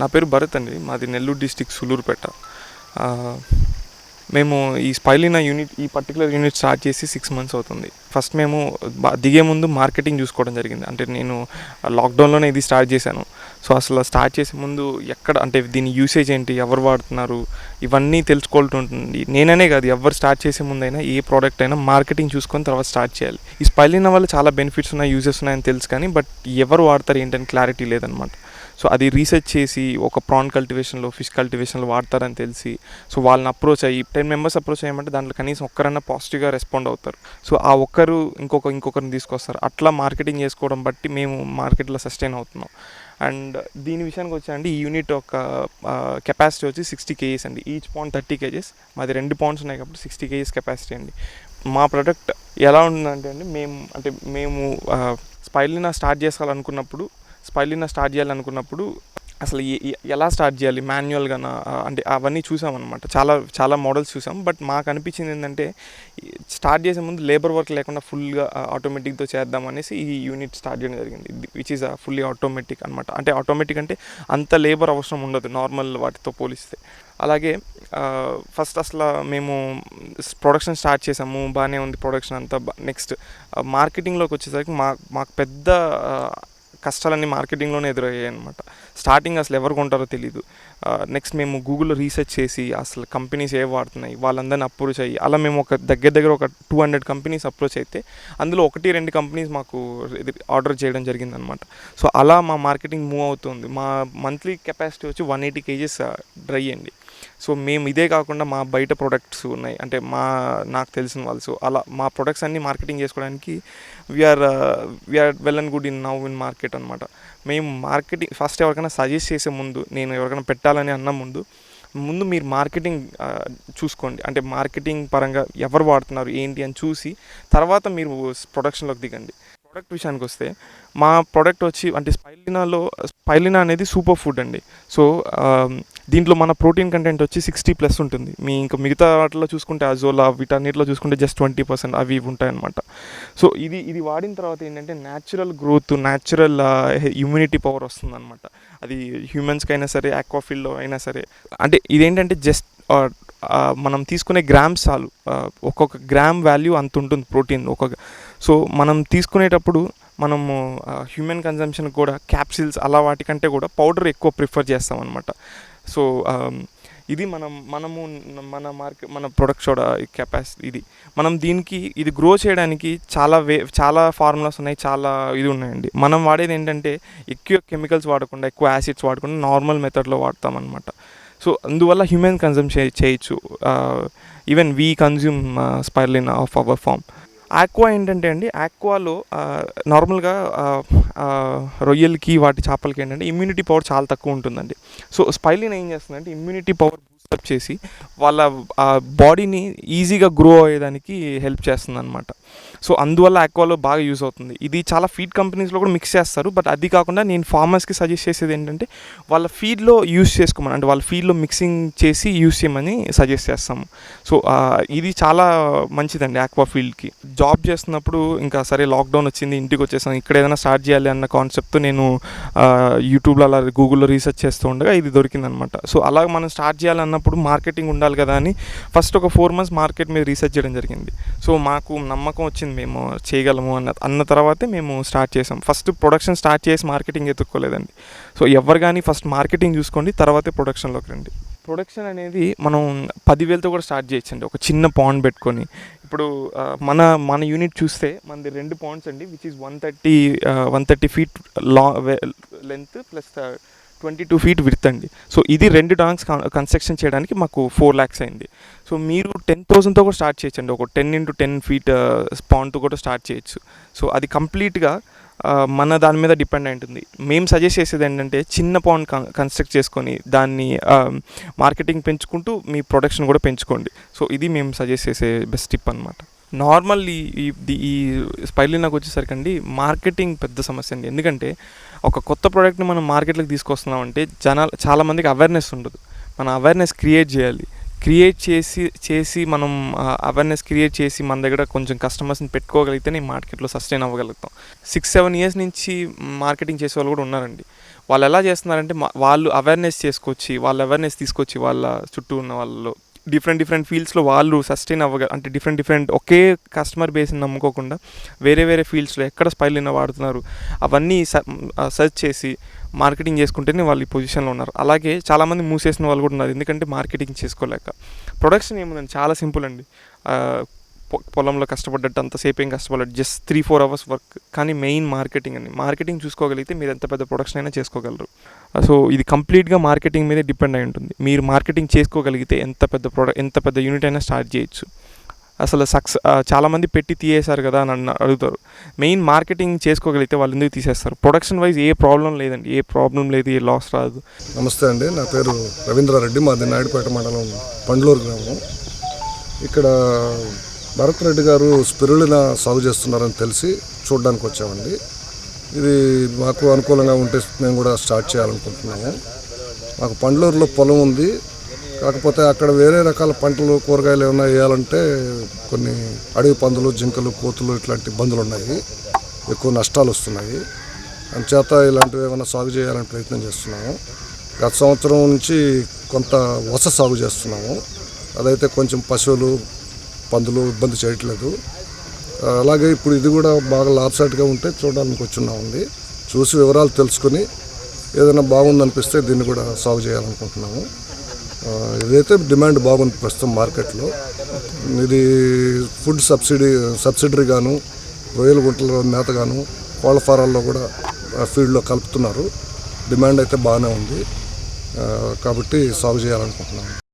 నా పేరు భరత్ అండి. మాది నెల్లూరు డిస్టిక్ సులూరుపేట. మేము ఈ స్పైలినా యూనిట్ ఈ పర్టికులర్ యూనిట్ స్టార్ట్ చేసి సిక్స్ మంత్స్ అవుతుంది. ఫస్ట్ మేము దిగే ముందు మార్కెటింగ్ చూసుకోవడం జరిగింది. అంటే నేను లాక్డౌన్లోనే ఇది స్టార్ట్ చేశాను. సో అసలు స్టార్ట్ చేసే ముందు ఎక్కడ అంటే దీని యూసేజ్ ఏంటి ఎవరు వాడుతున్నారు ఇవన్నీ తెలుసుకోవాల్సి నేననే కాదు ఎవరు స్టార్ట్ చేసే ముందైనా ఏ ప్రోడక్ట్ అయినా మార్కెటింగ్ చూసుకొని తర్వాత స్టార్ట్ చేయాలి. ఈ స్పైలినా వల్ల చాలా బెనిఫిట్స్ ఉన్నాయి యూజెస్ ఉన్నాయని తెలుసు కానీ బట్ ఎవరు వాడతారు ఏంటని క్లారిటీ లేదనమాట సో అది రీసెర్చ్ చేసి ఒక ప్రాన్ కల్టివేషన్లో ఫిష్ కల్టివేషన్లో వాడతారని తెలిసి సో వాళ్ళని అప్రోచ్ అయ్యి టెన్ మెంబర్స్ అప్రోచ్ అయ్యమంటే దాంట్లో కనీసం ఒక్కరన్నా పాజిటివ్గా రెస్పాండ్ అవుతారు. సో ఆ ఒక్కరు ఇంకొక ఇంకొకరిని తీసుకొస్తారు. అట్లా మార్కెటింగ్ చేసుకోవడం బట్టి మేము మార్కెట్లో సస్టైన్ అవుతున్నాం. అండ్ దీని విషయానికి వచ్చాయండి ఈ యూనిట్ ఒక కెపాసిటీ వచ్చి సిక్స్టీ కేజీస్ అండి. ఈచ్ పాయింట్ థర్టీ కేజెస్ మాది రెండు పాయింట్స్ ఉన్నాయి కాబట్టి సిక్స్టీ కేజీస్ కెపాసిటీ అండి. మా ప్రొడక్ట్ ఎలా ఉందంటే అండి మేము అంటే మేము స్పైలినా స్టార్ట్ చేసుకోవాలనుకున్నప్పుడు స్పైలినా స్టార్ట్ చేయాలనుకున్నప్పుడు అసలు ఎలా స్టార్ట్ చేయాలి? మాన్యువల్గా అంటే అవన్నీ చూసామన్నమాట. చాలా చాలా మోడల్స్ చూసాం. బట్ మాకు అనిపించింది ఏంటంటే స్టార్ట్ చేసే ముందు లేబర్ వర్క్ లేకుండా ఫుల్గా ఆటోమేటిక్తో చేద్దాం అనేసి ఈ యూనిట్ స్టార్ట్ చేయడం జరిగింది. విచ్ ఈస్ ఫుల్లీ ఆటోమేటిక్ అనమాట అంటే ఆటోమేటిక్ అంటే అంత లేబర్ అవసరం ఉండదు. నార్మల్ వాటితో పోలిస్తే. అలాగే ఫస్ట్ అసలు మేము ప్రొడక్షన్ స్టార్ట్ చేసాము. బాగానే ఉంది ప్రొడక్షన్ అంతా. నెక్స్ట్ మార్కెటింగ్లోకి వచ్చేసరికి మా మాకు పెద్ద కష్టాలన్నీ మార్కెటింగ్లోనే ఎదురయ్యాయి అనమాట స్టార్టింగ్ అసలు ఎవరు కొంటారో తెలియదు నెక్స్ట్ మేము గూగుల్లో రీసెర్చ్ చేసి అసలు కంపెనీస్ ఏ వాడుతున్నాయి వాళ్ళందరిని అప్రోచ్ అయ్యి అలా మేము ఒక దగ్గర దగ్గర ఒక టూ హండ్రెడ్ కంపెనీస్ అప్రోచ్ అయితే అందులో ఒకటి రెండు కంపెనీస్ మాకు ఆర్డర్ చేయడం జరిగిందనమాట సో అలా మా మార్కెటింగ్ మూవ్ అవుతుంది. మా మంత్లీ కెపాసిటీ వచ్చి వన్ ఎయిటీ కేజెస్ డ్రై అండి సో మేము ఇదే కాకుండా మా బయట ప్రొడక్ట్స్ ఉన్నాయి. అంటే మా నాకు తెలిసిన వాళ్ళు. సో అలా మా ప్రొడక్ట్స్ అన్ని మార్కెటింగ్ చేసుకోవడానికి we are we are well and good in now in market అనమాట మేము మార్కెటింగ్ ఫస్ట్ ఎవరికైనా సజెస్ట్ చేసే ముందు నేను ఎవరికైనా పెట్టాలని అన్న ముందు ముందు మీరు మార్కెటింగ్ uh, చూసుకోండి. అంటే మార్కెటింగ్ పరంగా ఎవరు వాడుతున్నారు ఏంటి అని చూసి తర్వాత మీరు ప్రొడక్షన్లోకి దిగండి. ప్రోడక్ట్ విషయానికి వస్తే మా ప్రోడక్ట్ వచ్చి అంటే స్పైలినాలో స్పైలినా అనేది సూపర్ ఫుడ్ అండి. సో um, దీంట్లో మన ప్రోటీన్ కంటెంట్ వచ్చి సిక్స్టీ ప్లస్ ఉంటుంది. మీ ఇంకా మిగతా వాటిలో చూసుకుంటే అజోలా వీటన్నిటిలో చూసుకుంటే జస్ట్ ట్వంటీ పర్సెంట్ అవి ఇవి ఉంటాయన్నమాట. సో ఇది ఇది వాడిన తర్వాత ఏంటంటే natural growth natural immunity power వస్తుందన్నమాట. అది హ్యూమన్స్కి అయినా సరే ఆక్వాఫీల్డ్లో అయినా సరే. అంటే ఇదేంటంటే జస్ట్ మనం తీసుకునే గ్రామ్స్ చాలు. ఒక్కొక్క గ్రామ్ వాల్యూ అంత ఉంటుంది ప్రోటీన్ ఒక్కొక్క. సో మనం తీసుకునేటప్పుడు మనము హ్యూమన్ కన్జంప్షన్ కూడా క్యాప్సిల్స్ అలా వాటికంటే కూడా పౌడర్ ఎక్కువ ప్రిఫర్ చేస్తాం అనమాట సో ఇది మనం మనము మన మార్కెట్ మన ప్రొడక్ట్స్ కెపాసిటీ ఇది. మనం దీనికి ఇది గ్రో చేయడానికి చాలా వే చాలా ఫార్ములాస్ ఉన్నాయి చాలా ఇది ఉన్నాయండి. మనం వాడేది ఏంటంటే ఎక్కువ కెమికల్స్ వాడకుండా ఎక్కువ యాసిడ్స్ వాడకుండా నార్మల్ మెథడ్లో వాడతాం అనమాట సో అందువల్ల హ్యూమన్ కన్జ్యూమ్ చే చేయొచ్చు. Even we consume spirulina of our farm aqua ఏంటంటే అండి ఆక్వాలో నార్మల్గా రొయ్యలకి వాటి చేపలకి ఏంటంటే ఇమ్యూనిటీ పవర్ చాలా తక్కువ ఉంటుందండి. సో స్పైలిన్ ఏం చేస్తుందంటే ఇమ్యూనిటీ పవర్ బూస్టప్ చేసి వాళ్ళ బాడీని ఈజీగా గ్రో అయ్యేదానికి హెల్ప్ చేస్తుంది అనమాట సో అందువల్ల ఆక్వాలో బాగా యూజ్ అవుతుంది. ఇది చాలా ఫీడ్ కంపెనీస్లో కూడా మిక్స్ చేస్తారు. బట్ అది కాకుండా నేను ఫార్మర్స్కి సజెస్ట్ చేసేది ఏంటంటే వాళ్ళ ఫీడ్లో యూస్ చేసుకోమని అంటే వాళ్ళ ఫీడ్లో మిక్సింగ్ చేసి యూస్ చేయమని సజెస్ట్ చేస్తాము. సో ఇది చాలా మంచిదండి ఆక్వా ఫీల్డ్కి జాబ్ చేస్తున్నప్పుడు ఇంకా సరే లాక్డౌన్ వచ్చింది ఇంటికి వచ్చేసాను ఇక్కడ ఏదైనా స్టార్ట్ చేయాలి అన్న కాన్సెప్ట్ నేను యూట్యూబ్లో అలా గూగుల్లో రీసెర్చ్ చేస్తూ ఉండగా ఇది దొరికిందనమాట. సో అలా మనం స్టార్ట్ చేయాలన్నప్పుడు మార్కెటింగ్ ఉండాలి కదా అని ఫస్ట్ ఒక ఫోర్ మంత్స్ మార్కెట్ మీద రీసెర్చ్ చేయడం జరిగింది. సో మాకు నమ్మకం వచ్చింది మేము చేయగలము అన్న అన్న తర్వాతే మేము స్టార్ట్ చేసాం. ఫస్ట్ ప్రొడక్షన్ స్టార్ట్ చేసి మార్కెటింగ్ ఎత్తుక్కోలేదండి. సో ఎవరు కానీ ఫస్ట్ మార్కెటింగ్ చూసుకోండి తర్వాతే ప్రొడక్షన్లోకి రండి. ప్రొడక్షన్ అనేది మనం పదివేలతో కూడా స్టార్ట్ చేయొచ్చండి. ఒక చిన్న పాండ్ పెట్టుకొని. ఇప్పుడు మన మన యూనిట్ చూస్తే మనది రెండు పాండ్స్ అండి which is one thirty one thirty feet law length plus twenty two feet width అండి. సో ఇది రెండు టాంక్స్ కన్స్ట్రక్షన్ చేయడానికి మాకు ఫోర్ ల్యాక్స్ అయింది. సో మీరు టెన్ థౌసండ్తో కూడా స్టార్ట్ చేయొచ్చండి. ఒక టెన్ ఇంటూ టెన్ ఫీట్ స్పాన్తో కూడా స్టార్ట్ చేయొచ్చు. సో అది కంప్లీట్గా మన దాని మీద డిపెండ్ అయి ఉంటుంది మేము సజెస్ట్ చేసేది ఏంటంటే చిన్న పాండ్ కన్స్ట్రక్ట్ చేసుకొని దాన్ని మార్కెటింగ్ పెంచుకుంటూ మీ ప్రొడక్షన్ కూడా పెంచుకోండి. సో ఇది మేము సజెస్ట్ చేసే బెస్ట్ టిప్ అనమాట నార్మల్ ఈ ఈ- ఈ స్పైలినాకు వచ్చేసరికి అండి మార్కెటింగ్ పెద్ద సమస్య అండి. ఎందుకంటే ఒక కొత్త ప్రోడక్ట్ని మనం మార్కెట్లోకి తీసుకొస్తున్నామంటే జనాలు చాలామందికి అవేర్నెస్ ఉండదు. మన అవేర్నెస్ క్రియేట్ చేయాలి. క్రియేట్ చేసి చేసి మనం అవేర్నెస్ క్రియేట్ చేసి మన దగ్గర కొంచెం కస్టమర్స్ని పెట్టుకోగలిగితేనే మార్కెట్లో సస్టైన్ అవ్వగలుగుతాం. సిక్స్ సెవెన్ ఇయర్స్ నుంచి మార్కెటింగ్ చేసే వాళ్ళు కూడా ఉన్నారండి. వాళ్ళు ఎలా చేస్తున్నారంటే మా- వాళ్ళు అవేర్నెస్ చేసుకొచ్చి వాళ్ళు అవేర్నెస్ తీసుకొచ్చి వాళ్ళ చుట్టూ ఉన్న వాళ్ళలో డిఫరెంట్ డిఫరెంట్ ఫీల్డ్స్లో వాళ్ళు సస్టైన్ అవ్వగ అంటే డిఫరెంట్ డిఫరెంట్ ఒకే కస్టమర్ బేస్ని నమ్ముకోకుండా వేరే వేరే ఫీల్డ్స్లో ఎక్కడ స్పైలిన వాడుతున్నారు అవన్నీ సెర్చ్ చేసి మార్కెటింగ్ చేసుకుంటేనే వాళ్ళు ఈ పొజిషన్లో ఉన్నారు. అలాగే చాలామంది మూసేసిన వాళ్ళు కూడా ఉన్నారు. ఎందుకంటే మార్కెటింగ్ చేసుకోలేక. ప్రొడక్షన్ ఏముందండి? చాలా సింపుల్ అండి. పొ- పొలంలో కష్టపడ్డట్టు అంతసేపు ఏం కష్టపడ్డట్టు just three four hours work. కానీ మెయిన్ మార్కెటింగ్ అండి. మార్కెటింగ్ చూసుకోగలిగితే మీరు ఎంత పెద్ద ప్రొడక్షన్ అయినా చేసుకోగలరు. సో ఇది కంప్లీట్గా మార్కెటింగ్ మీదే డిపెండ్ అయి ఉంటుంది. మీరు మార్కెటింగ్ చేసుకోగలిగితే ఎంత పెద్ద ప్రొడక్ట్ ఎంత పెద్ద యూనిట్ అయినా స్టార్ట్ చేయొచ్చు. అసలు సక్సెస్ చాలామంది పెట్టి తీయేశారు కదా అని అన్న- అడుగుతారు. మెయిన్ మార్కెటింగ్ చేసుకోగలిగితే వాళ్ళు ఎందుకు తీసేస్తారు? ప్రొడక్షన్ వైజ్ ఏ ప్రాబ్లం లేదండి. ఏ ప్రాబ్లం లేదు ఏ లాస్ రాదు. నమస్తే అండి. నా పేరు రవీంద్రారెడ్డి. మాది నాయుడుపేట మండలం పండ్లూరు గ్రామం. ఇక్కడ భరత్ రెడ్డి గారు స్పిరులిన సాగు చేస్తున్నారని తెలిసి చూడడానికి వచ్చామండి. ఇది మాకు అనుకూలంగా ఉంటే మేము కూడా స్టార్ట్ చేయాలనుకుంటున్నాము. మాకు పండ్లూరులో పొలం ఉంది. కాకపోతే అక్కడ వేరే రకాల పంటలు కూరగాయలు ఏమైనా వేయాలంటే కొన్ని అడవి పందులు జింకలు కోతులు ఇట్లాంటి ఇబ్బందులు ఉన్నాయి. ఎక్కువ నష్టాలు వస్తున్నాయి. అందుచేత ఇలాంటివి ఏమైనా సాగు చేయాలని ప్రయత్నం చేస్తున్నాము. గత సంవత్సరం నుంచి కొంత వస సాగు చేస్తున్నాము. అదైతే కొంచెం పశువులు పందులు ఇబ్బంది చేయట్లేదు. అలాగే ఇప్పుడు ఇది కూడా బాగా లాభసాటిగా ఉంటే చూడడానికి వచ్చున్నామండి చూసి వివరాలు తెలుసుకుని ఏదైనా బాగుందనిపిస్తే దీన్ని కూడా సాగు చేయాలనుకుంటున్నాము. ఇదైతే డిమాండ్ బాగుంది ప్రస్తుతం మార్కెట్లో ఇది ఫుడ్ సబ్సిడీ సబ్సిడరీ గాను రొయ్యల గుంటల మేత గాను కోళ్ళ ఫారాల్లో కూడా ఫీల్డ్లో కలుపుతున్నారు. డిమాండ్ అయితే బాగానే ఉంది. ఆ, కాబట్టి సాగు చేయాలనుకుంటున్నాము